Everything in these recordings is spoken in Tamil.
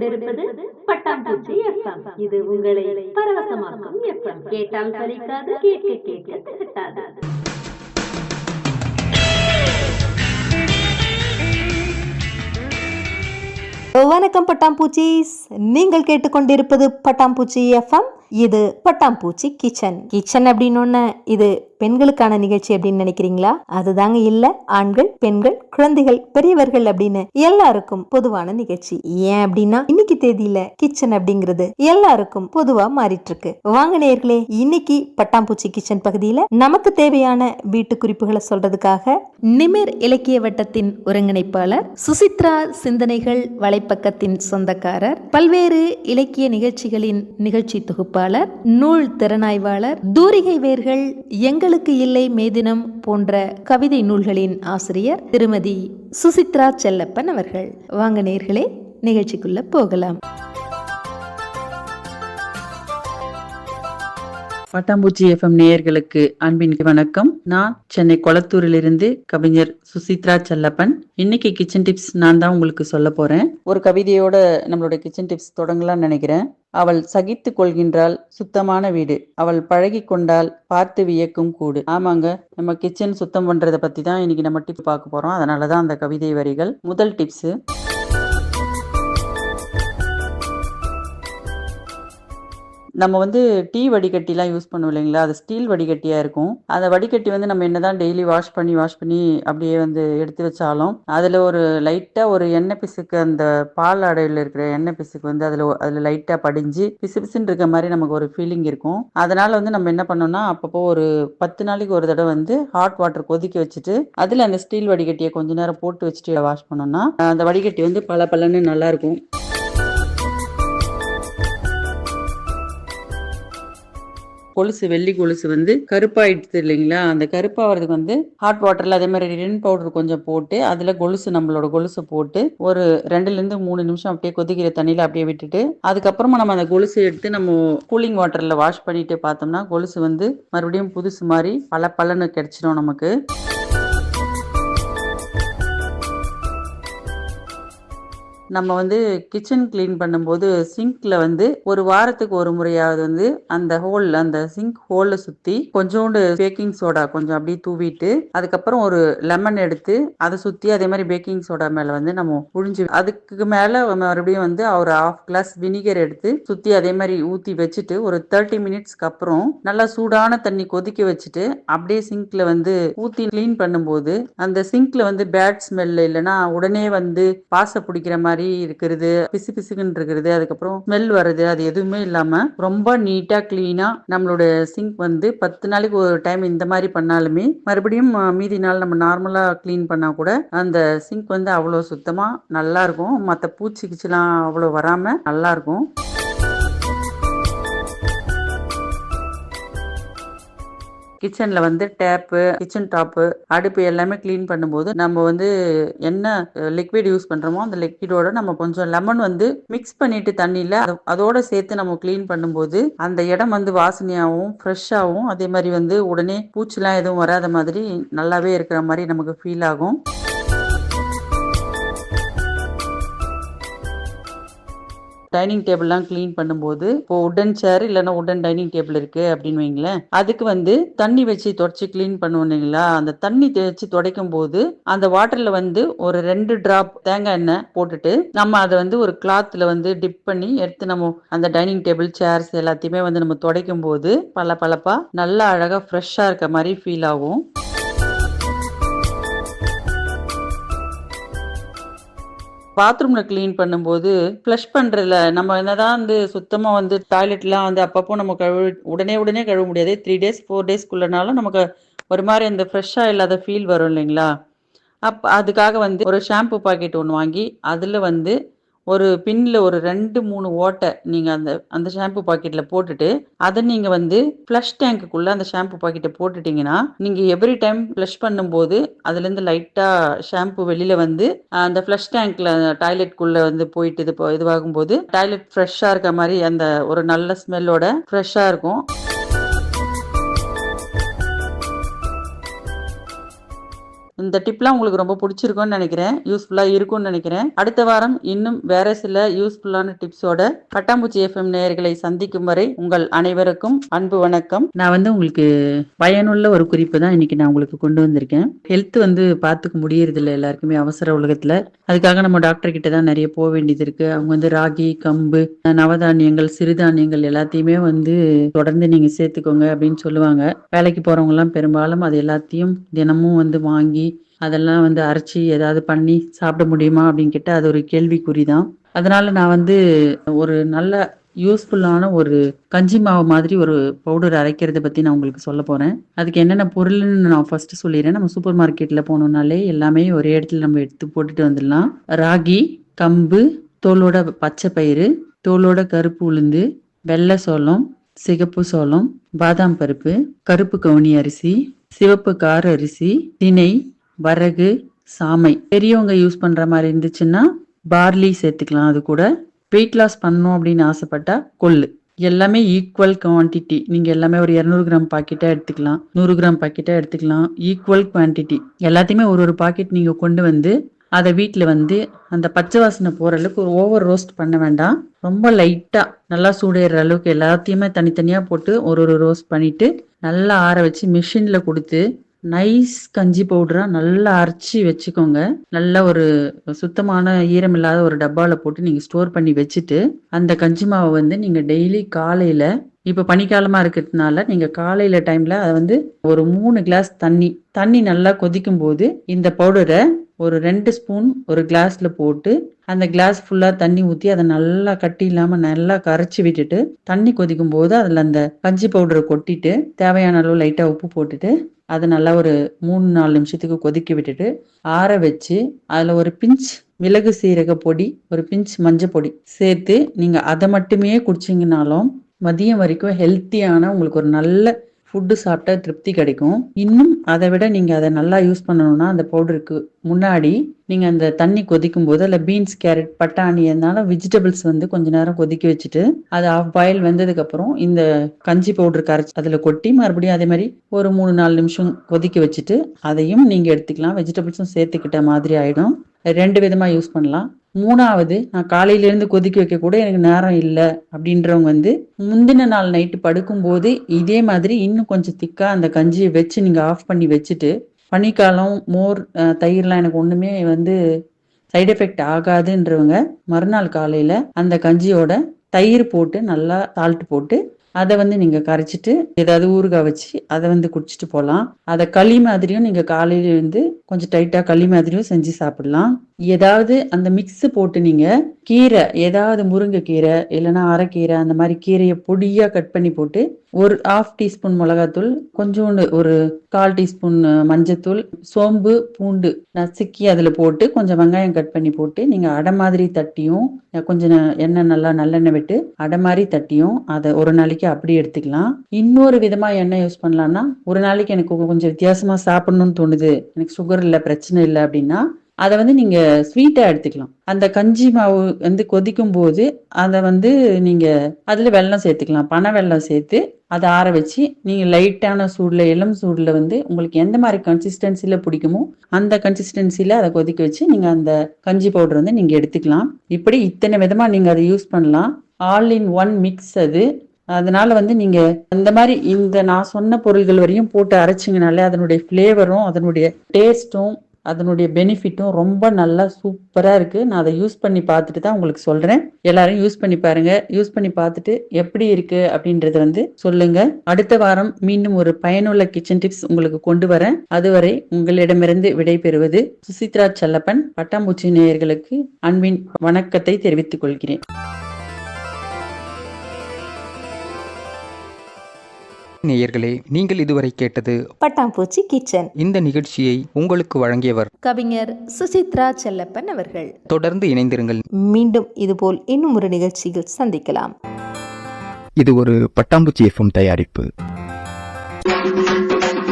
கொண்டிருப்பது பட்டாம்பூச்சி எஃப்எம். இது உங்களை பரவசமாக்கும் எஃப்எம். கேட்டால் சலிக்காது கேட்க கேட்க திகட்டாது. வணக்கம் பட்டாம்பூச்சிஸ். நீங்கள் கேட்டுக்கொண்டிருப்பது பட்டாம்பூச்சி எஃப்எம். இது பட்டாம்பூச்சி கிச்சன். கிச்சன் அப்படின்னு இது பெண்களுக்கான நிகழ்ச்சி அப்படின்னு நினைக்கிறீங்களா? அதுதாங்க இல்ல. ஆண்கள் பெண்கள் குழந்தைகள் பெரியவர்கள் அப்படின்னு எல்லாருக்கும் பொதுவான நிகழ்ச்சி. ஏன் அப்படின்னா இன்னைக்கு தேதியில கிச்சன் அப்படிங்கிறது எல்லாருக்கும் பொதுவா மாறிட்டு இருக்கு வாங்க நேர்களே இன்னைக்கு பட்டாம்பூச்சி கிச்சன் பகுதியில நமக்கு தேவையான வீட்டு குறிப்புகளை சொல்றதுக்காக நிமிர் இலக்கிய வட்டத்தின் ஒருங்கிணைப்பாளர் சுசித்ரா சிந்தனைகள் பக்கத்தின் சொந்தக்காரர் பல்வேறு இலக்கிய நிகழ்ச்சிகளின் நிகழ்ச்சி தொகுப்பாளர் நூல் திறனாய்வாளர் தூரிகை வேர்கள் எங்களுக்கு இல்லை மேதினம் போன்ற கவிதை நூல்களின் ஆசிரியர் திருமதி சுசித்ரா செல்லப்பன் அவர்கள். வாங்க நேர்களே நிகழ்ச்சிக்குள்ள போகலாம். பட்டாம்பூச்சி எஃப்எம் நேயர்களுக்கு அன்பின் வணக்கம். நான் சென்னை கொளத்தூரிலிருந்து கவிஞர் சுசித்ரா செல்லப்பன். இன்னைக்கு கிச்சன் டிப்ஸ் நான் தான் உங்களுக்கு சொல்ல போறேன். ஒரு கவிதையோட நம்மளோட கிச்சன் டிப்ஸ் தொடங்கலாம்னு நினைக்கிறேன். அவள் சகித்து கொள்கின்றாள் சுத்தமான வீடு. அவள் பழகி கொண்டால் பார்த்து வியக்கும் கூடு. ஆமாங்க நம்ம கிச்சன் சுத்தம் பண்றதை பத்தி தான் இன்னைக்கு நம்ம டிப் பார்க்க போறோம். அதனாலதான் அந்த கவிதை வரிகள். முதல் டிப்ஸ் நம்ம வந்து டீ வடிகட்டிலாம் யூஸ் பண்ணுவோம் இல்லைங்களா? அது ஸ்டீல் வடிகட்டியாக இருக்கும். அந்த வடிகட்டி வந்து நம்ம என்னதான் டெய்லி வாஷ் பண்ணி வாஷ் பண்ணி அப்படியே வந்து எடுத்து வச்சாலும் அதில் ஒரு லைட்டாக ஒரு எண்ணெய் பிசுக்கு அந்த பால் அடையில் இருக்கிற எண்ணெய் பிசுக்கு வந்து அதில் அதில் லைட்டாக படிஞ்சு பிசு பிசுன்னு இருக்க மாதிரி நமக்கு ஒரு ஃபீலிங் இருக்கும். அதனால வந்து நம்ம என்ன பண்ணோம்னா அப்பப்போ ஒரு பத்து நாளைக்கு ஒரு தடவை வந்து ஹாட் வாட்டர் கொதிக்க வச்சுட்டு அதில் அந்த ஸ்டீல் வடிகட்டியை கொஞ்ச நேரம் போட்டு வச்சுட்டு வாஷ் பண்ணோம்னா அந்த வடிகட்டி வந்து பல பலன்னு நல்லா கொலுசு வெள்ளி கொலுசு வந்து கருப்பாயிடுது இல்லைங்களா? அந்த கருப்பாகிறதுக்கு வந்து ஹாட் வாட்டரில் அதே மாதிரி ரின் பவுடர் கொஞ்சம் போட்டு அதில் கொலுசு நம்மளோட கொலுசு போட்டு ஒரு ரெண்டுலேருந்து மூணு நிமிஷம் அப்படியே கொதிக்கிற தண்ணியில் அப்படியே விட்டுட்டு அதுக்கப்புறமா நம்ம அந்த கொலுசு எடுத்து நம்ம கூலிங் வாட்டரில் வாஷ் பண்ணிட்டு பார்த்தோம்னா கொலுசு வந்து மறுபடியும் புதுசு மாதிரி பல பலன்னு கிடைச்சிடும் நமக்கு. நம்ம வந்து கிச்சன் க்ளீன் பண்ணும்போது சிங்க்ல வந்து ஒரு வாரத்துக்கு ஒரு முறையாவது வந்து அந்த ஹோல் அந்த சிங்க் ஹோல்ல சுத்தி கொஞ்சோண்டு பேக்கிங் சோடா கொஞ்சம் அப்படியே தூவிட்டு அதுக்கப்புறம் ஒரு லெமன் எடுத்து அதை சுத்தி அதே மாதிரி பேக்கிங் சோடா மேல வந்து நம்ம புழிஞ்சு அதுக்கு மேல மறுபடியும் வந்து ஒரு ஹாஃப் கிளாஸ் வினிகர் எடுத்து சுத்தி அதே மாதிரி ஊத்தி வச்சுட்டு ஒரு தேர்ட்டி மினிட்ஸ்க்கு அப்புறம் நல்லா சூடான தண்ணி கொதிக்க வச்சுட்டு அப்படியே சிங்க்ல வந்து ஊத்தி க்ளீன் பண்ணும்போது அந்த சிங்க்ல வந்து பேட் ஸ்மெல் இல்லைன்னா உடனே வந்து பாச பிடிக்கிற மாதிரி மாதிரி இருக்கிறது பிசு பிசுக்குன்னு இருக்கிறது அதுக்கப்புறம் ஸ்மெல் வருது அது எதுவுமே இல்லாம ரொம்ப நீட்டா கிளீனா நம்மளோட சிங்க் வந்து பத்து நாளைக்கு ஒரு டைம் இந்த மாதிரி பண்ணாலுமே மறுபடியும் மீதி நாள் நம்ம நார்மலா க்ளீன் பண்ணா கூட அந்த சிங்க் வந்து அவ்வளோ சுத்தமா நல்லா இருக்கும். மற்ற பூச்சி கிச்சிலாம் அவ்வளோ வராம நல்லா இருக்கும். கிச்சனில் வந்து டேப்பு கிச்சன் டாப்பு அடுப்பு எல்லாமே க்ளீன் பண்ணும்போது நம்ம வந்து என்ன லிக்விட் யூஸ் பண்ணுறோமோ அந்த லிக்விடோட நம்ம கொஞ்சம் லெமன் வந்து மிக்ஸ் பண்ணிட்டு தண்ணியில் அதோட சேர்த்து நம்ம க்ளீன் பண்ணும்போது அந்த இடம் வந்து வாசனையாகவும் ஃப்ரெஷ்ஷாகவும் அதே மாதிரி வந்து உடனே பூச்சிலாம் எதுவும் வராத மாதிரி நல்லாவே இருக்கிற மாதிரி நமக்கு ஃபீல் ஆகும். டைனிங் டேபிள்லாம் க்ளீன் பண்ணும்போது இப்போ உடன் சேர் இல்லைன்னா உடன் டைனிங் டேபிள் இருக்கு அப்படின்னு வைங்களேன். அதுக்கு வந்து தண்ணி வச்சு தொடச்சி க்ளீன் பண்ணுவோம் இல்லைங்களா? அந்த தண்ணி தேய்ச்சி துடைக்கும் போது அந்த வாட்டர்ல வந்து ஒரு ரெண்டு டிராப் தேங்காய் எண்ணெய் போட்டுட்டு நம்ம அதை வந்து ஒரு கிளாத்ல வந்து டிப் பண்ணி எடுத்து நம்ம அந்த டைனிங் டேபிள் சேர்ஸ் எல்லாத்தையுமே வந்து நம்ம துடைக்கும் போது பல பளப்பா நல்லா அழகா ஃப்ரெஷ்ஷா இருக்க மாதிரி ஃபீல் ஆகும். பாத்ரூம்ல க்ளீன் பண்ணும்போது ஃப்ளஷ் பண்றதுல நம்ம என்னதான் வந்து சுத்தமா வந்து டாய்லெட்லாம் வந்து அப்பப்போ நம்ம கழுவு உடனே உடனே கழுவ முடியாது. த்ரீ டேஸ் ஃபோர் டேஸ்க்குள்ளனாலும் நமக்கு ஒரு மாதிரி அந்த ஃப்ரெஷ்ஷாக இல்லாத ஃபீல் வரும் இல்லைங்களா? அப் அதுக்காக வந்து ஒரு ஷாம்பு பாக்கெட் ஒன்று வாங்கி அதில் வந்து ஒரு பின்னில் ஒரு ரெண்டு மூணு ஓட்டை நீங்கள் அந்த அந்த ஷாம்பு பாக்கெட்டில் போட்டுட்டு அதை நீங்கள் வந்து ஃப்ளஷ் டேங்க்குள்ளே அந்த ஷாம்பு பாக்கெட்டை போட்டுட்டிங்கன்னா நீங்கள் எவ்ரி டைம் ஃப்ளஷ் பண்ணும்போது அதுலேருந்து லைட்டாக ஷாம்பு வெளியில் வந்து அந்த ஃப்ளஷ் டேங்க்ல டாய்லெட்குள்ளே வந்து போயிட்டு இது இதுவாகும்போது டாய்லெட் ஃப்ரெஷ்ஷாக இருக்க மாதிரி அந்த ஒரு நல்ல ஸ்மெல்லோட ஃப்ரெஷ்ஷாக இருக்கும். இந்த டிப்லாம் உங்களுக்கு ரொம்ப பிடிச்சிருக்கும்னு நினைக்கிறேன். யூஸ்ஃபுல்லாக இருக்கும்னு நினைக்கிறேன். அடுத்த வாரம் இன்னும் வேற சில யூஸ்ஃபுல்லான டிப்ஸோட பட்டாம்பூச்சி எஃப்எம் நேயர்களை சந்திக்கும் வரை உங்கள் அனைவருக்கும் அன்பு வணக்கம். நான் வந்து உங்களுக்கு பயனுள்ள ஒரு குறிப்பு தான் இன்னைக்கு நான் உங்களுக்கு கொண்டு வந்திருக்கேன். ஹெல்த் வந்து பார்த்துக்க முடியறது இல்லை எல்லாருக்குமே அவசர உலகத்துல. அதுக்காக நம்ம டாக்டர் கிட்ட தான் நிறைய போக வேண்டியது இருக்கு. அவங்க வந்து ராகி கம்பு நவதானியங்கள் சிறுதானியங்கள் எல்லாத்தையுமே வந்து தொடர்ந்து நீங்க சேர்த்துக்கோங்க அப்படின்னு சொல்லுவாங்க. வேலைக்கு போறவங்க எல்லாம் பெரும்பாலும் அது எல்லாத்தையும் தினமும் வந்து வாங்கி அதெல்லாம் வந்து அரைச்சி ஏதாவது பண்ணி சாப்பிட முடியுமா அப்படின்னு கேட்டால் அது ஒரு கேள்விக்குறி தான் அதனால நான் வந்து ஒரு நல்ல யூஸ்ஃபுல்லான ஒரு கஞ்சி மாவு மாதிரி ஒரு பவுடர் அரைக்கிறத பற்றி நான் உங்களுக்கு சொல்ல போகிறேன் அதுக்கு என்னென்ன பொருள்னு நான் ஃபர்ஸ்ட் சொல்லிடுறேன். நம்ம சூப்பர் மார்க்கெட்டில் போனோம்னாலே எல்லாமே ஒரே இடத்துல நம்ம எடுத்து போட்டுட்டு வந்துடலாம். ராகி கம்பு தோலோட பச்சை பயிறு தோலோட கருப்பு உளுந்து வெள்ளை சோளம் சிகப்பு சோளம் பாதாம் பருப்பு கருப்பு கவுனி அரிசி சிவப்பு கார அரிசி திணை வரகு சாமை. பெரியவங்க யூஸ் பண்ற மாதிரி இருந்துச்சுன்னா பார்லி சேர்த்துக்கலாம் அது கூட. வெயிட் லாஸ் பண்ணணும் அப்படின்னு ஆசைப்பட்டா கொள்ளு. எல்லாமே ஈக்குவல் குவான்டிட்டி நீங்க எல்லாமே ஒரு இரநூறு கிராம் பாக்கெட்டா எடுத்துக்கலாம். நூறு கிராம் பாக்கெட்டா எடுத்துக்கலாம். ஈக்குவல் குவான்டிட்டி எல்லாத்தையுமே ஒரு ஒரு பாக்கெட் நீங்க கொண்டு வந்து அதை வீட்டில் வந்து அந்த பச்சை வாசனை போகிற அளவுக்கு ஒரு ஓவர் ரோஸ்ட் பண்ண வேண்டாம். ரொம்ப லைட்டாக நல்லா சூடேற அளவுக்கு எல்லாத்தையுமே தனித்தனியாக போட்டு ஒரு ஒரு ரோஸ்ட் பண்ணிவிட்டு நல்லா ஆற வச்சு மிஷினில் கொடுத்து நைஸ் கஞ்சி பவுடரா நல்லா அரைச்சி வச்சுக்கோங்க. நல்ல ஒரு சுத்தமான ஈரம் இல்லாத ஒரு டப்பால போட்டு நீங்க ஸ்டோர் பண்ணி வச்சுட்டு அந்த கஞ்சி மாவை வந்து நீங்க டெய்லி காலையில இப்போ பனிக்காலமா இருக்கிறதுனால நீங்க காலையில டைம்ல அதை வந்து ஒரு மூணு கிளாஸ் தண்ணி தண்ணி நல்லா கொதிக்கும் போது இந்த பவுடரை ஒரு ரெண்டு ஸ்பூன் ஒரு கிளாஸ்ல போட்டு அந்த கிளாஸ் ஃபுல்லா தண்ணி ஊத்தி அதை நல்லா கட்டி இல்லாம நல்லா கரைச்சி விட்டுட்டு தண்ணி கொதிக்கும் போது அதுல அந்த கஞ்சி பவுடரை கொட்டிட்டு தேவையான அளவு லைட்டா உப்பு போட்டுட்டு அதை நல்லா ஒரு மூணு நாலு நிமிஷத்துக்கு கொதிக்க விட்டுட்டு ஆற வச்சு அதில் ஒரு பிஞ்ச் மிளகு சீரக பொடி ஒரு பிஞ்ச் மஞ்சள் பொடி சேர்த்து நீங்கள் அதை மட்டுமே குடிச்சிங்கனாலும் மதியம் வரைக்கும் ஹெல்த்தியான உங்களுக்கு ஒரு நல்ல ஃபுட்டு சாப்பிட்டா திருப்தி கிடைக்கும். இன்னும் அதை விட நீங்கள் அதை நல்லா யூஸ் பண்ணணும்னா அந்த பவுடருக்கு முன்னாடி நீங்கள் அந்த தண்ணி கொதிக்கும் போது அதில் பீன்ஸ் கேரட் பட்டாணி அதனால வெஜிடபிள்ஸ் வந்து கொஞ்ச நேரம் கொதிக்க வச்சுட்டு அது ஆஃப் பாயில் வெந்ததுக்கப்புறம் இந்த கஞ்சி பவுடர் கரைச்சி அதில் கொட்டி மறுபடியும் அதே மாதிரி ஒரு மூணு நாலு நிமிஷம் கொதிக்க வச்சுட்டு அதையும் நீங்கள் எடுத்துக்கலாம். வெஜிடபிள்ஸும் சேர்த்துக்கிட்ட மாதிரி ஆகிடும் ரெண்டு விதமாக யூஸ் பண்ணலாம். மூணாவது நான் காலையிலேருந்து கொதிக்க வைக்க கூட எனக்கு நேரம் இல்லை அப்படின்றவங்க வந்து முந்தின நாள் நைட்டு படுக்கும்போது இதே மாதிரி இன்னும் கொஞ்சம் திக்காக அந்த கஞ்சியை வச்சு நீங்கள் ஆஃப் பண்ணி வச்சுட்டு பனிக்காலம் மோர் தயிர்லாம் எனக்கு ஒன்றுமே வந்து சைடு எஃபெக்ட் ஆகாதுன்றவங்க மறுநாள் காலையில் அந்த கஞ்சியோட தயிர் போட்டு நல்லா சால்ட் போட்டு அதை வந்து நீங்கள் கரைச்சிட்டு ஏதாவது ஊறுகாய் வச்சு அதை வந்து குடிச்சிட்டு போகலாம் அதை களி மாதிரியும் நீங்கள் காலையில இருந்து கொஞ்சம் டைட்டாக களி மாதிரியும் செஞ்சு சாப்பிடலாம். ஏதாவது அந்த மிக்ஸ் போட்டு நீங்கள் கீரை ஏதாவது முருங்கைக்கீரை இல்லைன்னா அரைக்கீரை அந்த மாதிரி கீரையை பொடியாக கட் பண்ணி போட்டு ஒரு ஆஃப் டீஸ்பூன் மிளகாத்தூள் கொஞ்சோண்டு ஒரு கால் டீஸ்பூன் மஞ்சத்தூள் சோம்பு பூண்டு நசுக்கி அதில் போட்டு கொஞ்சம் வெங்காயம் கட் பண்ணி போட்டு நீங்கள் அடை மாதிரி தட்டியும் கொஞ்சம் ந- எண்ணெய் நல்லா நல்லெண்ணெய் விட்டு அடை மாதிரி தட்டியும் அதை ஒரு நாளைக்கு அப்படி எடுத்துக்கலாம். இன்னொரு விதமா எண்ணெய் யூஸ் பண்ணலாம்னா ஒரு நாளைக்கு எனக்கு கொஞ்சம் வித்தியாசமா சாப்பிடணும்னு தோணுது எனக்கு சுகர் இல்லை பிரச்சனை இல்லை அப்படின்னா அதை வந்து நீங்க ஸ்வீட்டா எடுத்துக்கலாம். அந்த கஞ்சி மாவு வந்து கொதிக்கும் போது அதை வந்து நீங்க அதுல வெல்லம் சேர்த்துக்கலாம். பனை வெல்லம் சேர்த்து அதை ஆற வச்சு நீங்க லைட்டான சூடுல இளம் சூடுல வந்து உங்களுக்கு எந்த மாதிரி கன்சிஸ்டன்சில பிடிக்குமோ அந்த கன்சிஸ்டன்சில அதை கொதிக்க வச்சு நீங்க அந்த கஞ்சி பவுடர் வந்து நீங்க எடுத்துக்கலாம். இப்படி இத்தனை விதமா நீங்க அதை யூஸ் பண்ணலாம். ஆல் இன் ஒன் மிக்ஸ் அது. அதனால வந்து நீங்க அந்த மாதிரி இந்த நான் சொன்ன பொருள்கள் வரையும் போட்டு அரைச்சிங்கனாலே அதனுடைய ஃப்ளேவரும் அதனுடைய டேஸ்ட்டும் அதனுடைய பெனிஃபிட்டும் ரொம்ப நல்லா சூப்பராக இருக்கு. நான் அதை யூஸ் பண்ணி பார்த்துட்டு தான் உங்களுக்கு சொல்றேன். எல்லாரும் யூஸ் பண்ணி பாருங்க. யூஸ் பண்ணி பார்த்துட்டு எப்படி இருக்கு அப்படின்றத வந்து சொல்லுங்க. அடுத்த வாரம் மீண்டும் ஒரு பயனுள்ள கிச்சன் டிப்ஸ் உங்களுக்கு கொண்டு வரேன். அதுவரை உங்களிடமிருந்து விடைபெறுவது சுசித்ரா செல்லப்பன் பட்டாம்பூச்சி நேயர்களுக்கு அன்பின் வணக்கத்தை தெரிவித்துக் கொள்கிறேன். நேயர்களே நீங்கள் இதுவரை கேட்டது பட்டாம்பூச்சி கிச்சன். இந்த நிகழ்ச்சியை உங்களுக்கு வழங்கியவர் கவிஞர் சுசித்ரா செல்லப்பன் அவர்கள். தொடர்ந்து இணைந்திருங்கள். மீண்டும் இதுபோல் இன்னும் ஒரு நிகழ்ச்சியில் சந்திக்கலாம். இது ஒரு பட்டாம்பூச்சி எஃப்எம் தயாரிப்பு.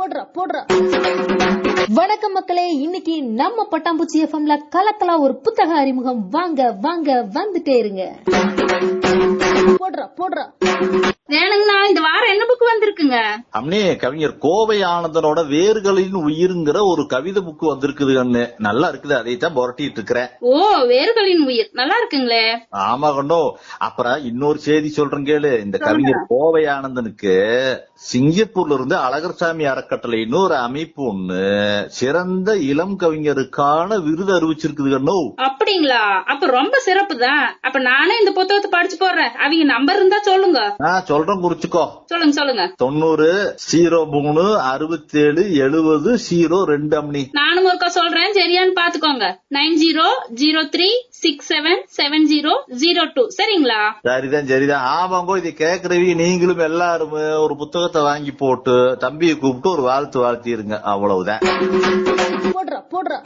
போடுறா போடுறா. வணக்கம் மக்களே இன்னைக்கு நம்ம பட்டாம்பூச்சி எஃப்எம்ல கலக்கலா ஒரு புத்தக அறிமுகம். வாங்க வாங்க வந்துட்டே இருங்க. போடுறா போடுறா. வேணுங்கண்ணா இந்த வாரம் என்ன புக் வந்திருக்குங்க? அம்னே கவிஞர் கோவை ஆனந்தனோட வேர்களின் உயிருங்கிற ஒரு கவிதை புக்கு வந்திருக்குது கண்ணு நல்லா இருக்குது அதை தான் புரட்டிட்டு இருக்கிறேன். ஓ வேர்களின் உயிர். நல்லா இருக்குங்களே. ஆமா கண்ணோ. அப்புறம் இன்னொரு செய்தி சொல்றேன் கேளு. இந்த கவிஞர் கோவை ஆனந்தனுக்கு சிங்கப்பூர்ல இருந்து அழகர்சாமி அறக்கட்டளைன்னு ஒரு அமைப்பு ஒண்ணு. சிறந்த இளம் கவிஞருக்கான விருது அறிவிச்சிருக்குது கண்ணோ. அப்படிங்களா? அப்ப ரொம்ப சிறப்பு தான் அப்ப நானே இந்த புத்தகத்தை படிச்சு போடுறேன். அவங்க நம்பர் இருந்தா சொல்லுங்க. நான் சொல்றேன் குறிச்சுக்கோ. சொல்லுங்க சொல்லுங்க. தொண்ணூறு ஜீரோ மூணு அறுபத்தேழு எழுபது ஜீரோ ரெண்டு அம்னி நானும் ஒருக்கா சொல்றேன். சரியான்னு பாத்துக்கோங்க. Nine zero zero three six seven seven zero zero two. சரிங்களா? சரிதான் சரிதான். ஆமாங்கோ இதை கேக்குறவி நீங்களும் எல்லாரும் ஒரு புத்தகத்தை வாங்கி போட்டு தம்பியை கூப்பிட்டு ஒரு வாழ்த்து வாழ்த்திருங்க. அவ்வளவுதான். போடுறா போடுறா.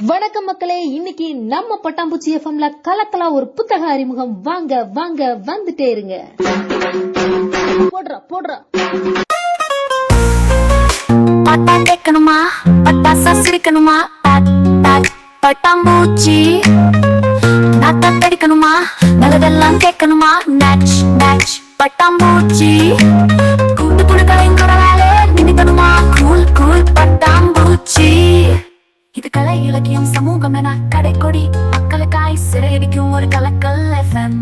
வணக்கம் மக்களே இன்னைக்கு நம்ம பட்டாம்பூச்சி எஃப்எம்ல கலக்கலா ஒரு புத்தக அறிமுகம். வாங்க வாங்க வந்துட்டே இருங்க. போடுறா போடுறா. பட்டா கேட்கணுமா பட்டா சசிரிக்கணுமா? பட்டாம்பூச்சி. நாத்தா கடிக்கணுமா நல்லதெல்லாம் கேட்கணுமா? நேச் நேச் பட்டாம்பூச்சி. கூட்டு புழுக்களைங்கிற வேலை இது கலை இலக்கியம் சமூகம் என கடைக்கொடி மக்களுக்காய் சிறையடிக்கும் ஒரு கலக்கல் எஃப்எம்